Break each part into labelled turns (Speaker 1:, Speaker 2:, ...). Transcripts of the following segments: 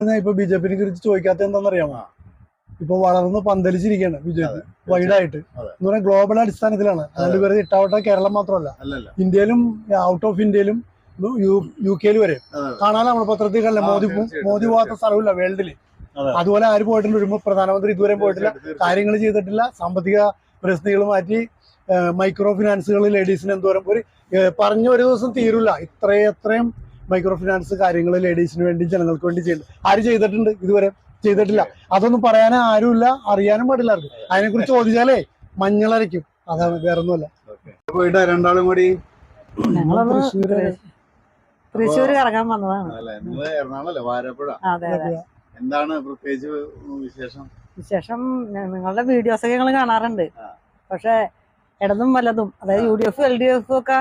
Speaker 1: ഇപ്പൊ B J പിനെ കുറിച്ച് ചോദിക്കാത്ത എന്താണെന്നറിയാമോ?
Speaker 2: അറിയാമോ
Speaker 1: ഇപ്പൊ വളർന്ന് പന്തലിച്ചിരിക്കുകയാണ് ബി ജെ പി വൈഡായിട്ട്. എന്ന് പറഞ്ഞാൽ ഗ്ലോബൽ അടിസ്ഥാനത്തിലാണ്. അതിൽ വെറുതെ ഇട്ടാവട്ട കേരളം മാത്രമല്ല ഇന്ത്യയിലും ഔട്ട് ഓഫ് ഇന്ത്യയിലും യു കെയിൽ വരെ.
Speaker 2: കാണാനാണ്
Speaker 1: കാണാൻ നമ്മൾ പത്രത്തിൽ കണ്ടില്ല? മോദി മോദി പോകാത്ത സ്ഥലമില്ല വേൾഡിൽ
Speaker 2: അതെ.
Speaker 1: അതുപോലെ ആര് പോയിട്ടുണ്ട്? ഒരു പ്രധാനമന്ത്രി ഇതുവരെ പോയിട്ടില്ല. കാര്യങ്ങൾ ചെയ്തിട്ടില്ല. സാമ്പത്തിക പ്രശ്നങ്ങൾ മാറ്റി മൈക്രോ ഫിനാൻസുകൾ ലേഡീസിന് എന്തോരം ഒരു പറഞ്ഞ ഒരു ദിവസം തീരില്ല ഇത്രയത്രയും മൈക്രോ ഫിനാൻസ് കാര്യങ്ങൾ ലേഡീസിന് വേണ്ടി ജനങ്ങൾക്ക് വേണ്ടി ചെയ്യുന്നുണ്ട് ആര് ചെയ്തിട്ടുണ്ട്? ഇതുവരെ ചെയ്തിട്ടില്ല. അതൊന്നും പറയാൻ ആരുമില്ല അറിയാനും പാടില്ല ആർക്കും. അതിനെ കുറിച്ച് ചോദിച്ചാലേ മഞ്ഞളരയ്ക്കും. അതാണ് വേറെ
Speaker 2: ഒന്നുമല്ല പോയിട്ട് രണ്ടാളും കൂടി
Speaker 3: തൃശ്ശൂർ കറങ്ങാൻ വന്നതാണ്.
Speaker 2: എറണാകുളല്ലേ? വാരപ്പുഴ. എന്താണ് പ്രത്യേകിച്ച് വിശേഷം?
Speaker 3: വിശേഷം നിങ്ങളുടെ വീഡിയോസ് ഒക്കെ ഞങ്ങൾ കാണാറുണ്ട് പക്ഷെ ഇടതും വലതും അതായത് U D F L D F ഒക്കെ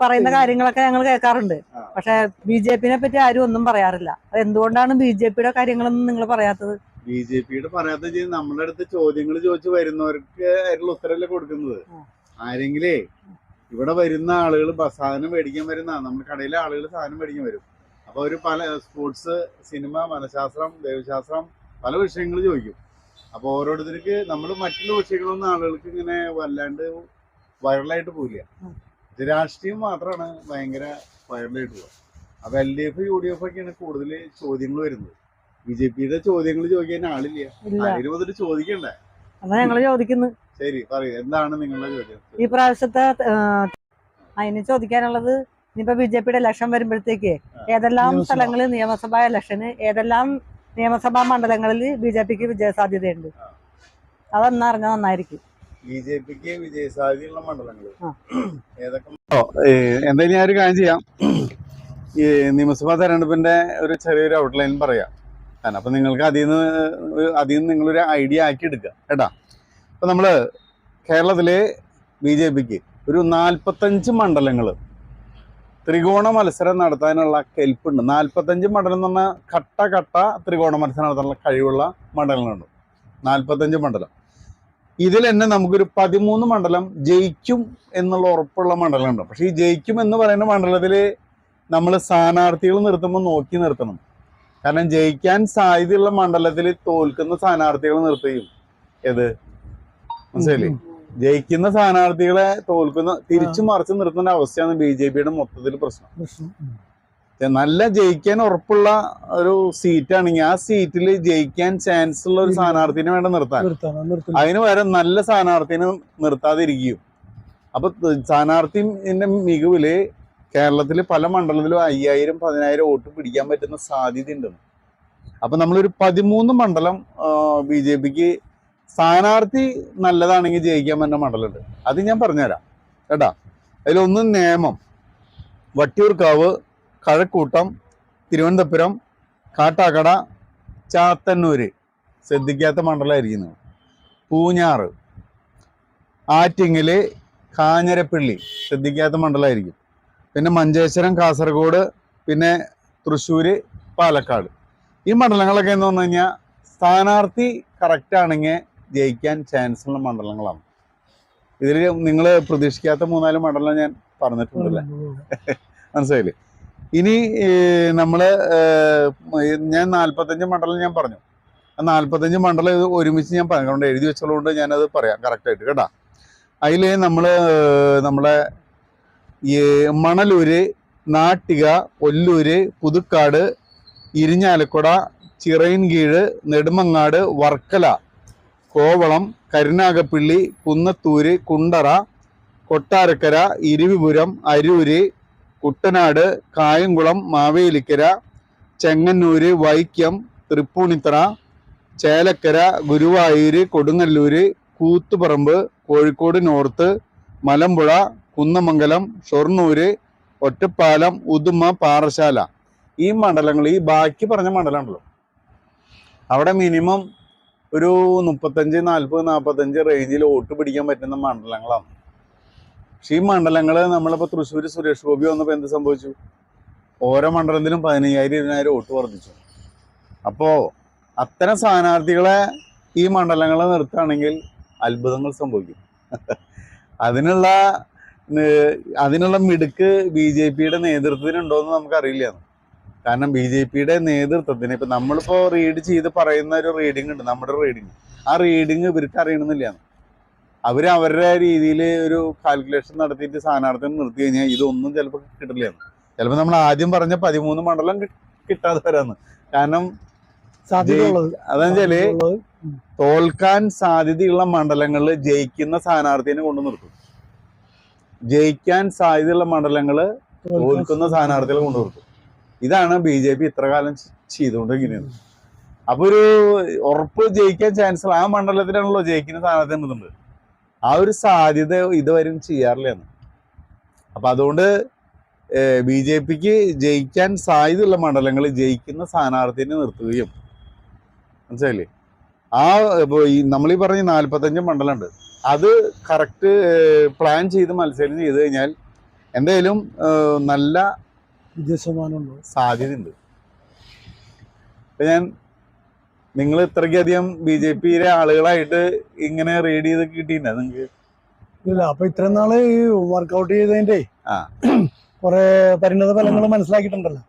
Speaker 3: പറയുന്ന കാര്യങ്ങളൊക്കെ ഞങ്ങൾ കേൾക്കാറുണ്ട്. പക്ഷെ ബി ജെ പിനെ പറ്റി ആരും ഒന്നും പറയാറില്ല. അത് എന്തുകൊണ്ടാണ് ബി ജെ പിയുടെ കാര്യങ്ങളൊന്നും നിങ്ങൾ പറയാത്തത്?
Speaker 2: ബി ജെ പിയുടെ പറയാത്ത നമ്മുടെ അടുത്ത് ചോദ്യങ്ങൾ ചോദിച്ചു വരുന്നവർക്ക് അതിനുള്ള ഉത്തരവല്ലേ കൊടുക്കുന്നത്. ആരെങ്കിലേ ഇവിടെ വരുന്ന ആളുകൾ സാധനം മേടിക്കാൻ വരുന്ന നമ്മുടെ കടയിലെ ആളുകൾ സാധനം മേടിക്കാൻ വരും. അപ്പൊ അവർ പല സ്പോർട്സ് സിനിമ മനഃശാസ്ത്രം ദൈവശാസ്ത്രം പല വിഷയങ്ങൾ ചോദിക്കും. അപ്പൊ ഓരോരുത്തർക്ക് നമ്മൾ മറ്റുള്ള വിഷയങ്ങളൊന്നും ആളുകൾക്ക് ഇങ്ങനെ വല്ലാണ്ട് വൈറലായിട്ട് പോവില്ല.
Speaker 3: ഉം.
Speaker 2: ഇത് രാഷ്ട്രീയം മാത്രമാണ് ഭയങ്കര വൈറലായിട്ട് പോകുക അപ്പൊ L D F U D F ഒക്കെയാണ് കൂടുതൽ ചോദ്യങ്ങൾ വരുന്നത്. ബി ജെ പിയുടെ ചോദ്യങ്ങൾ ചോദിക്കാൻ ആളില്ല. ആരും വന്നിട്ട് ചോദിക്കണ്ടേ?
Speaker 3: അതാ ഞങ്ങൾ ചോദിക്കുന്നു.
Speaker 2: ശരി പറയൂ. എന്താണ് നിങ്ങളുടെ ചോദ്യം?
Speaker 3: ഈ പ്രാവശ്യത്തെ അതിന് ചോദിക്കാനുള്ളത് ഇനിയിപ്പോ ബി ജെ പിയുടെ ഇലക്ഷൻ വരുമ്പോഴത്തേക്ക് ഏതെല്ലാം. സ്ഥലങ്ങളിൽ നിയമസഭാ ഇലക്ഷന് ഏതെല്ലാം നിയമസഭാ മണ്ഡലങ്ങളിൽ ബി ജെ പിക്ക് വിജയസാധ്യതയുണ്ട് സാധ്യതയുണ്ട് അതൊന്നറിഞ്ഞാൽ നന്നായിരിക്കും.
Speaker 2: ബി ജെ പിക്ക് വിജയസാധ്യതയുള്ള മണ്ഡലങ്ങൾ. ഏതൊക്കെ എന്തായാലും ഞാൻ ഒരു കാര്യം ചെയ്യാം. ഈ നിയമസഭാ തെരഞ്ഞെടുപ്പിന്റെ ഒരു ചെറിയൊരു ഔട്ട്ലൈൻ പറയാം. കാരണം അപ്പൊ നിങ്ങൾക്ക് അതിൽ നിന്ന് ഒരു- അതിൽ നിന്ന് നിങ്ങളൊരു ഐഡിയ ആക്കി എടുക്കുക. കേട്ടാ? അപ്പൊ നമ്മൾ കേരളത്തിലെ ബി ജെ പിക്ക് ഒരു നാൽപ്പത്തഞ്ച് മണ്ഡലങ്ങൾ ത്രികോണ മത്സരം നടത്താനുള്ള കെൽപ്പുണ്ട്. നാൽപ്പത്തഞ്ച് മണ്ഡലം എന്ന് പറഞ്ഞാൽ കട്ട കട്ട ത്രികോണ മത്സരം നടത്താനുള്ള കഴിവുള്ള മണ്ഡലങ്ങളുണ്ട്. നാൽപ്പത്തഞ്ച് മണ്ഡലം. ഇതിൽ തന്നെ നമുക്കൊരു പതിമൂന്ന് മണ്ഡലം ജയിക്കും എന്നുള്ള ഉറപ്പുള്ള മണ്ഡലമുണ്ട്. പക്ഷേ ഈ ജയിക്കും എന്ന് പറയുന്ന മണ്ഡലത്തിൽ നമ്മൾ സ്ഥാനാർത്ഥികൾ നിർത്തുമ്പോൾ നോക്കി നിർത്തണം. കാരണം ജയിക്കാൻ സാധ്യതയുള്ള മണ്ഡലത്തിൽ തോൽക്കുന്ന സ്ഥാനാർത്ഥികൾ നിർത്തുകയും. ഏത്? മനസ്സിലെ ജയിക്കുന്ന സ്ഥാനാർത്ഥികളെ തോൽക്കുന്ന തിരിച്ചു മറിച്ച് നിർത്തുന്ന അവസ്ഥയാണ് ബി ജെ പിയുടെ മൊത്തത്തിൽ പ്രശ്നം. നല്ല ജയിക്കാൻ ഉറപ്പുള്ള ഒരു സീറ്റാണെങ്കിൽ ആ സീറ്റിൽ ജയിക്കാൻ ചാൻസ് ഉള്ള ഒരു സ്ഥാനാർത്ഥിനെ വേണ്ട നിർത്താൻ. അതിന് പകരം നല്ല സ്ഥാനാർത്ഥിനെ നിർത്താതിരിക്കും. അപ്പൊ സ്ഥാനാർത്ഥിന്റെ മികവിൽ കേരളത്തിൽ പല മണ്ഡലത്തിലും അയ്യായിരം പതിനായിരം വോട്ട് പിടിക്കാൻ പറ്റുന്ന സാധ്യത ഉണ്ട് അപ്പൊ നമ്മളൊരു പതിമൂന്ന് മണ്ഡലം ബി ജെ പിക്ക് സ്ഥാനാർത്ഥി നല്ലതാണെങ്കിൽ ജയിക്കാൻ പറ്റുന്ന മണ്ഡലമുണ്ട്. അത് ഞാൻ പറഞ്ഞുതരാം. കേട്ടാ? അതിലൊന്ന് നേമം വട്ടിയൂർക്കാവ് കഴക്കൂട്ടം തിരുവനന്തപുരം കാട്ടാക്കട ചാത്തന്നൂര്. ശ്രദ്ധിക്കാത്ത മണ്ഡലമായിരിക്കുന്നു. പൂഞ്ഞാറ്. ആറ്റിങ്ങൽ കാഞ്ഞരപ്പള്ളി. ശ്രദ്ധിക്കാത്ത മണ്ഡലമായിരിക്കും. പിന്നെ മഞ്ചേശ്വരം കാസർഗോഡ് പിന്നെ തൃശ്ശൂർ പാലക്കാട്. ഈ മണ്ഡലങ്ങളൊക്കെ എന്ന് പറഞ്ഞു കഴിഞ്ഞാൽ സ്ഥാനാർത്ഥി കറക്റ്റ് ആണെങ്കിൽ ജയിക്കാൻ ചാൻസ് ഉള്ള മണ്ഡലങ്ങളാണ്. ഇതിൽ നിങ്ങൾ പ്രതീക്ഷിക്കാത്ത മൂന്നാൽ മണ്ഡലം ഞാൻ പറഞ്ഞിട്ടുണ്ടല്ലേ? മനസ്സിലായില്ലേ? ഇനി നമ്മൾ ഞാൻ നാല്പത്തഞ്ച് മണ്ഡലം ഞാൻ പറഞ്ഞു. നാല്പത്തഞ്ച് മണ്ഡലം ഇത് ഒരുമിച്ച് ഞാൻ പറഞ്ഞു. അതുകൊണ്ട് എഴുതി വെച്ചതുകൊണ്ട് ഞാനത് പറയാം കറക്റ്റായിട്ട് കേട്ടോ? അതിൽ നമ്മൾ നമ്മളെ ഈ മണലൂര് നാട്ടിക ഒല്ലൂര് പുതുക്കാട് ഇരിഞ്ഞാലക്കുട ചിറയൻകീഴ് നെടുമങ്ങാട് വർക്കല കോവളം കരുനാഗപ്പള്ളി കുന്നത്തൂര് കുണ്ടറ കൊട്ടാരക്കര ഇരുവിപുരം അരൂര് കുട്ടനാട് കായംകുളം മാവേലിക്കര ചെങ്ങന്നൂര് വൈക്കം തൃപ്പൂണിത്തറ ചേലക്കര ഗുരുവായൂര് കൊടുങ്ങല്ലൂര് കൂത്തുപറമ്പ് കോഴിക്കോട് നോർത്ത് മലമ്പുഴ കുന്നമംഗലം ഷൊർണൂര് ഒറ്റപ്പാലം ഉദുമ പാറശാല ഈ മണ്ഡലങ്ങൾ ഈ ബാക്കി പറഞ്ഞ മണ്ഡലമാണല്ലോ. അവിടെ മിനിമം ഒരു മുപ്പത്തഞ്ച് നാൽപ്പത് നാൽപ്പത്തഞ്ച് റേഞ്ചിൽ വോട്ട് പിടിക്കാൻ പറ്റുന്ന മണ്ഡലങ്ങളാണ്. പക്ഷേ ഈ മണ്ഡലങ്ങൾ നമ്മളിപ്പോൾ തൃശ്ശൂർ സുരേഷ് ഗോപി വന്നപ്പോൾ എന്ത് സംഭവിച്ചു? ഓരോ മണ്ഡലത്തിലും പതിനയ്യായിരം ഇരുപതിനായിരം വോട്ട് വർദ്ധിച്ചു. അപ്പോൾ അത്തരം സ്ഥാനാർത്ഥികളെ ഈ മണ്ഡലങ്ങളെ നിർത്തുകയാണെങ്കിൽ അത്ഭുതങ്ങൾ സംഭവിക്കും. അതിനുള്ള അതിനുള്ള മിടുക്ക് ബി ജെ പിയുടെ നേതൃത്വത്തിനുണ്ടോ എന്ന് നമുക്കറിയില്ല. കാരണം ബി ജെ പിയുടെ നേതൃത്വത്തിന് ഇപ്പൊ നമ്മളിപ്പോ റീഡ് ചെയ്ത് പറയുന്ന ഒരു റീഡിംഗ് ഉണ്ട് നമ്മുടെ റീഡിംഗ് ആ റീഡിംഗ് ഇവർക്ക് അറിയണമെന്നില്ല. അവർ അവരുടെ രീതിയിൽ ഒരു കാൽക്കുലേഷൻ നടത്തിയിട്ട് സ്ഥാനാർത്ഥിനെ നിർത്തി കഴിഞ്ഞാൽ ഇതൊന്നും ചിലപ്പോൾ കിട്ടില്ല. ചിലപ്പോൾ നമ്മൾ ആദ്യം പറഞ്ഞ പതിമൂന്ന് മണ്ഡലം കിട്ടാതെ വരാന്ന്. കാരണം
Speaker 1: അതെന്നുവെച്ചാൽ
Speaker 2: അതെന്ന് തോൽക്കാൻ സാധ്യതയുള്ള മണ്ഡലങ്ങളിൽ ജയിക്കുന്ന സ്ഥാനാർത്ഥിനെ കൊണ്ടു നിർത്തും. ജയിക്കാൻ സാധ്യതയുള്ള മണ്ഡലങ്ങൾ തോൽക്കുന്ന സ്ഥാനാർത്ഥികളെ കൊണ്ടു നിർത്തും. ഇതാണ് ബി ജെ പി ഇത്ര കാലം ചെ- ചെയ്തുകൊണ്ടിരിക്കുന്നത്. അപ്പൊ ഒരു ഉറപ്പ് ജയിക്കാൻ ചാൻസ് ആ മണ്ഡലത്തിലാണല്ലോ ജയിക്കുന്ന സ്ഥാനാർത്ഥി നിർത്തുന്നത്. ആ ഒരു സാധ്യത ഇതുവരെയും ചെയ്യാറില്ല എന്ന് അപ്പൊ അതുകൊണ്ട് ബി ജെ പിക്ക് ജയിക്കാൻ സാധ്യതയുള്ള മണ്ഡലങ്ങൾ ജയിക്കുന്ന സ്ഥാനാർത്ഥിനെ നിർത്തുകയും. മനസ്സിലായില്ലേ? ആ ഇപ്പോൾ ഈ നമ്മൾ ഈ പറഞ്ഞ നാൽപ്പത്തഞ്ച് മണ്ഡലമുണ്ട്. അത് കറക്റ്റ് പ്ലാൻ ചെയ്ത് മത്സരം ചെയ്ത് കഴിഞ്ഞാൽ എന്തായാലും നല്ല
Speaker 1: ഉണ്ടോ
Speaker 2: സാധ്യതയുണ്ട്. ഞാൻ നിങ്ങൾ ഇത്രയ്ക്കധികം ബി ജെ പിയിലെ ആളുകളായിട്ട് ഇങ്ങനെ റീഡ് ചെയ്ത് കിട്ടിയില്ല നിങ്ങൾക്ക്?
Speaker 1: ഇല്ല അപ്പൊ ഇത്രയും നാൾ ഈ വർക്കൗട്ട് ചെയ്തതിന്റെ
Speaker 2: ആ.
Speaker 1: കുറെ പരിണത ഫലങ്ങൾ മനസ്സിലാക്കിയിട്ടുണ്ടല്ലോ.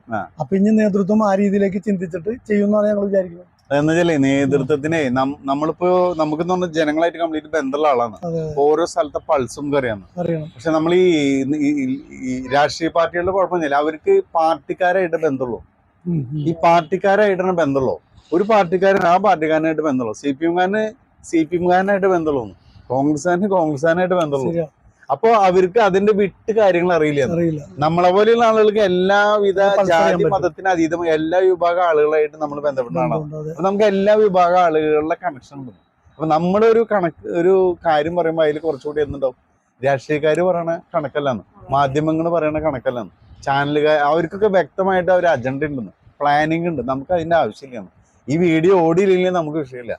Speaker 1: അപ്പൊ ഇനി നേതൃത്വം ആ രീതിയിലേക്ക് ചിന്തിച്ചിട്ട് ചെയ്യുമെന്നാണ് ഞങ്ങൾ വിചാരിക്കുന്നത്.
Speaker 2: അതെന്ന് വെച്ചാലേ നേതൃത്വത്തിനെ നമ്മളിപ്പോ നമുക്ക് പറഞ്ഞ ജനങ്ങളായിട്ട് കംപ്ലീറ്റ് ബന്ധമുള്ള ആളാണ്. ഓരോ സ്ഥലത്തെ പൾസും
Speaker 1: കറിയാണ്.
Speaker 2: പക്ഷെ നമ്മൾ ഈ രാഷ്ട്രീയ പാർട്ടികളുടെ കുഴപ്പമൊന്നുമില്ല. അവർക്ക് പാർട്ടിക്കാരായിട്ട് ബന്ധമുള്ളൂ. ഈ പാർട്ടിക്കാരായിട്ടാണ് ബന്ധമുള്ളൂ ഒരു പാർട്ടിക്കാരൻ ആ പാർട്ടിക്കാരനായിട്ട് ബന്ധമുള്ളൂ. സി പി എംകാരന് സി പി എംകാരനായിട്ട് ബന്ധമുള്ളൂ. കോൺഗ്രസ്സുകാരന് കോൺഗ്രസ്സുകാരനായിട്ട് ബന്ധമുള്ളൂ. അപ്പോ അവർക്ക് അതിന്റെ വിട്ട് കാര്യങ്ങൾ അറിയില്ല. നമ്മളെ പോലെയുള്ള ആളുകൾക്ക് എല്ലാവിധ ജാതി മതത്തിന് അതീതമായ എല്ലാ വിഭാഗം ആളുകളായിട്ട് നമ്മൾ ബന്ധപ്പെട്ട ആളാണ് അപ്പൊ നമുക്ക് എല്ലാ വിഭാഗം ആളുകളുടെ കണക്ഷൻ ഉണ്ട്. അപ്പൊ നമ്മുടെ ഒരു കണക്ക് ഒരു കാര്യം പറയുമ്പോൾ അതിൽ കുറച്ചുകൂടി എന്തുണ്ടാവും? രാഷ്ട്രീയക്കാർ പറയണ കണക്കല്ലാന്ന്. മാധ്യമങ്ങൾ പറയണ കണക്കല്ലാന്ന്. ചാനലുകാർ അവർക്കൊക്കെ വ്യക്തമായിട്ട് അവർ അജണ്ട ഉണ്ടെന്ന്. പ്ലാനിങ് ഉണ്ട്. നമുക്ക് അതിന്റെ ആവശ്യമില്ല ഈ വീഡിയോ ഓടിയില്ലെങ്കിൽ നമുക്ക് വിഷയമില്ല.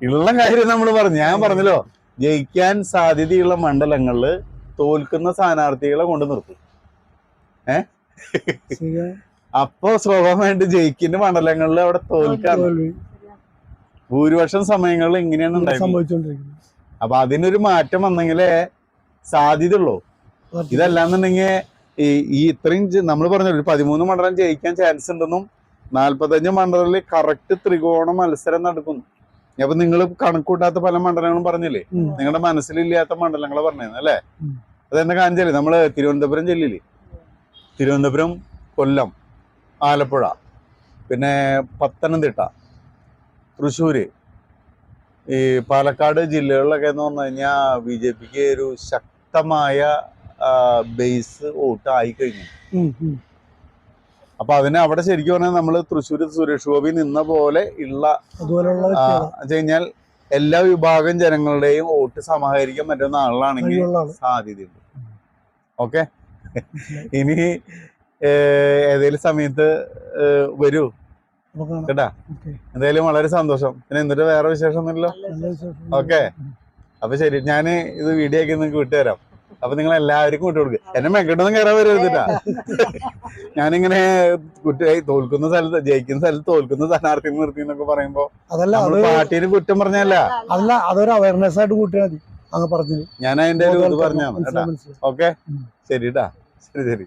Speaker 2: ഉള്ള കാര്യം നമ്മൾ പറഞ്ഞു. ഞാൻ പറഞ്ഞല്ലോ ജയിക്കാൻ സാധ്യതയുള്ള മണ്ഡലങ്ങളിൽ തോൽക്കുന്ന സ്ഥാനാർത്ഥികളെ കൊണ്ട് നിർത്തും.
Speaker 1: ഏ?
Speaker 2: അപ്പോ സ്വാഭാവികമായിട്ട് ജയിക്കുന്ന മണ്ഡലങ്ങളിൽ അവിടെ
Speaker 1: തോൽക്കാൻ
Speaker 2: ഭൂരിപക്ഷം സമയങ്ങളിൽ ഇങ്ങനെയാണ്
Speaker 1: സംഭവിച്ചുകൊണ്ടിരിക്കുന്നത്
Speaker 2: അപ്പൊ അതിനൊരു മാറ്റം വന്നെങ്കിലേ സാധ്യതയുള്ളൂ.
Speaker 1: ഉള്ളൂ
Speaker 2: ഇതല്ലാന്നുണ്ടെങ്കിൽ ഈ ഈ ഇത്രയും നമ്മൾ പറഞ്ഞു ഒരു പതിമൂന്ന് മണ്ഡലം ജയിക്കാൻ ചാൻസ് ഉണ്ടെന്നും നാല്പത്തഞ്ച് മണ്ഡലത്തിൽ കറക്റ്റ് ത്രികോണ മത്സരം നടക്കുന്നു. അപ്പൊ നിങ്ങൾ കണക്കൂട്ടാത്ത പല മണ്ഡലങ്ങളും പറഞ്ഞില്ലേ. നിങ്ങളുടെ മനസ്സിലില്ലാത്ത മണ്ഡലങ്ങളെ പറഞ്ഞു അല്ലേ? അതെന്നെ കാണിച്ചാലേ നമ്മൾ തിരുവനന്തപുരം ജില്ലയിൽ. തിരുവനന്തപുരം കൊല്ലം ആലപ്പുഴ പിന്നെ പത്തനംതിട്ട തൃശ്ശൂര്. ഈ പാലക്കാട് ജില്ലകളിലൊക്കെ എന്ന് പറഞ്ഞു കഴിഞ്ഞാൽ ബി ജെ പിക്ക് ഒരു ശക്തമായ ബേസ് വോട്ട് ആയി കഴിഞ്ഞു.
Speaker 1: ഉം, ഉം.
Speaker 2: അപ്പൊ അതിനെ അവിടെ ശരിക്കും പറഞ്ഞാൽ നമ്മൾ തൃശ്ശൂർ സുരേഷ് ഗോപി നിന്ന പോലെ ഉള്ള കഴിഞ്ഞാൽ എല്ലാ വിഭാഗം ജനങ്ങളുടെയും വോട്ട് സമാഹരിക്കാൻ പറ്റുന്ന ആളാണെങ്കിൽ സാധ്യതയുണ്ട്. ഓക്കെ? ഇനി ഏതെങ്കിലും ഏതേലും സമയത്ത് വരൂ. കേട്ടാ? എന്തായാലും വളരെ സന്തോഷം. പിന്നെ എന്നിട്ട് വേറെ
Speaker 1: വിശേഷം ഒന്നുമില്ലല്ലോ
Speaker 2: ഓക്കെ. അപ്പൊ ശരി ഞാൻ ഇത് വീഡിയോ ആക്കി നിങ്ങൾക്ക് വിട്ടുതരാം. അപ്പൊ നിങ്ങൾ എല്ലാവർക്കും ഇട്ട് കൊടുക്കുക എന്നെ മെക്കട്ടൊന്നും കയറാൻ വരരുതിട്ടാ. ഞാനിങ്ങനെ കുറ്റമായി തോൽക്കുന്ന സ്ഥലത്ത് ജയിക്കുന്ന സ്ഥലത്ത് തോൽക്കുന്ന സ്ഥാനാർത്ഥി നിർത്തി എന്നൊക്കെ പറയുമ്പോ
Speaker 1: അതല്ല
Speaker 2: പാർട്ടിയിൽ കുറ്റം പറഞ്ഞല്ല.
Speaker 1: അതല്ല അതൊരു അവയർനെസ് ആയിട്ട് കൂട്ടിയാൽ മതി. അങ്ങ് പറഞ്ഞു
Speaker 2: ഞാൻ അതിന്റെ ഒരു ഇത്
Speaker 1: പറഞ്ഞാ
Speaker 2: ഓക്കെ?
Speaker 1: ഉം.
Speaker 2: ശരി കേട്ടാ ശരി. ശരി
Speaker 1: ശരി.